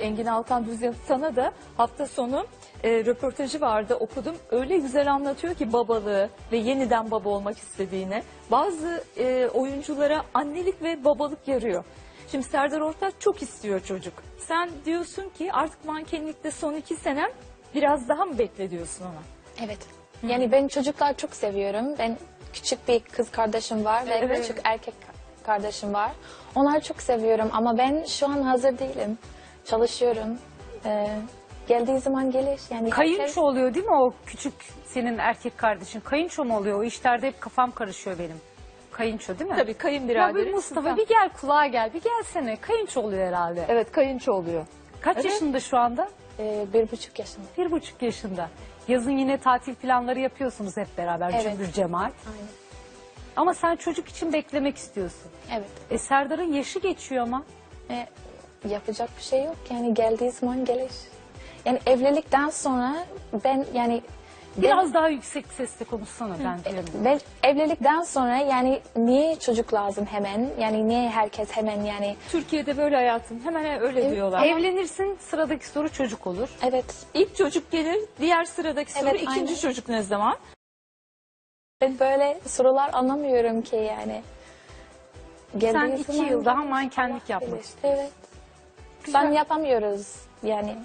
Engin Alkan Düz sana da hafta sonu e, röportajı vardı okudum. Öyle güzel anlatıyor ki babalığı ve yeniden baba olmak istediğini. Bazı e, oyunculara annelik ve babalık yarıyor. Şimdi Serdar Ortaç çok istiyor çocuk. Sen diyorsun ki artık mankenlikte son iki senem biraz daha mı bekle diyorsun ona? Evet. Yani ben çocuklar çok seviyorum. Ben küçük bir kız kardeşim var ve Evet. küçük erkek kardeşim var. Onları çok seviyorum ama ben şu an hazır değilim. Çalışıyorum. Ee, geldiği zaman gelir. Yani Kayınço herkes- oluyor değil mi o küçük senin erkek kardeşin? Kayınço mu oluyor? O işlerde hep kafam karışıyor benim. Kayınço değil mi? Tabii Ya kayınbiraderi. bir Mustafa Süper. bir gel kulağa gel bir gelsene. Kayınço oluyor herhalde. Evet kayınço oluyor. Kaç Evet. yaşında şu anda? Ee, bir buçuk yaşında. Bir buçuk yaşında. Yazın yine tatil planları yapıyorsunuz hep beraber Evet. cümbür cemaat. Aynen. Ama sen çocuk için beklemek istiyorsun. Evet. E Serdar'ın yaşı geçiyor ama. Ve yapacak bir şey yok. Yani geldiği zaman gelir. Yani evlilikten sonra ben yani Biraz daha yüksek sesle konuşsana ben ben evlilikten sonra yani niye çocuk lazım hemen? Yani niye herkes hemen yani Türkiye'de böyle hayatım hemen öyle diyorlar. Evlenirsin sıradaki soru çocuk olur. evet İlk çocuk gelir, diğer sıradaki soru Evet, ikinci aynen. çocuk ne zaman? ben böyle sorular anlamıyorum ki yani. Geldiği Sen iki yıl daha mankenlik yapmak istiyorsun. Evet. Ben yapamıyoruz yani.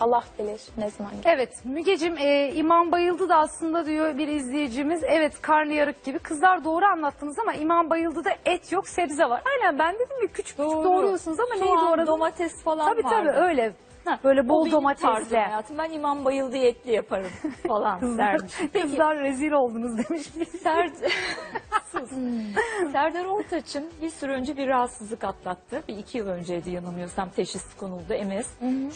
Allah bilir ne zaman. Evet Mügecim e, İmam Bayıldı da aslında diyor bir izleyicimiz. Evet karnıyarık gibi. Kızlar doğru anlattınız ama İmam Bayıldı da et yok sebze var. Aynen ben dedim ya küçük küçük doğruyorsunuz ama neyi an doğradınız? domates falan Tabii vardı. tabii öyle. Ha, Böyle bol domatesle. hayatım. Ben imam bayıldı etli yaparım falan dermiş. Peki kızlar rezil oldunuz demiş. Ser... Sus. Serdar Ortaç'ın bir süre önce bir rahatsızlık atlattı. Bir iki yıl önceydi yanılmıyorsam teşhis konuldu MS.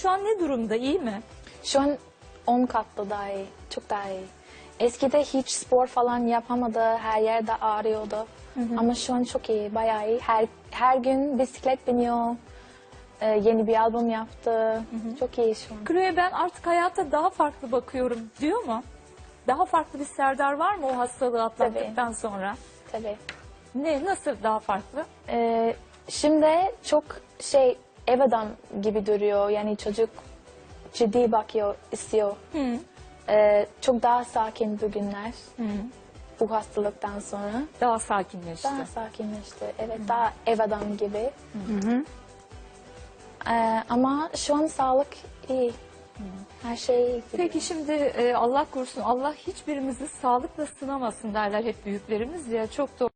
Şu an ne durumda iyi mi? Şu an 10 katlı daha iyi. Çok daha iyi. Eskide hiç spor falan yapamadı. Her yerde ağrıyordu. Ama şu an çok iyi. Bayağı iyi. Her, her gün bisiklet biniyor. Ee, yeni bir albüm yaptı. Çok iyi şu an. Chloe ben artık hayata daha farklı bakıyorum diyor mu? Daha farklı bir Serdar var mı o hastalığı atlattıktan sonra? Tabii. Ne nasıl daha farklı? Ee, şimdi çok şey ev adam gibi duruyor. Yani çocuk ciddi bakıyor, istiyor. Hı. Ee, çok daha sakin bugünler. Hı. Bu hastalıktan sonra. Daha sakinleşti. Daha sakinleşti. Evet daha ev adam gibi. Ee, ama şu an sağlık iyi. Her şey. Peki şimdi e, Allah korusun Allah hiçbirimizi sağlıkla sınamasın derler hep büyüklerimiz ya çok doğru.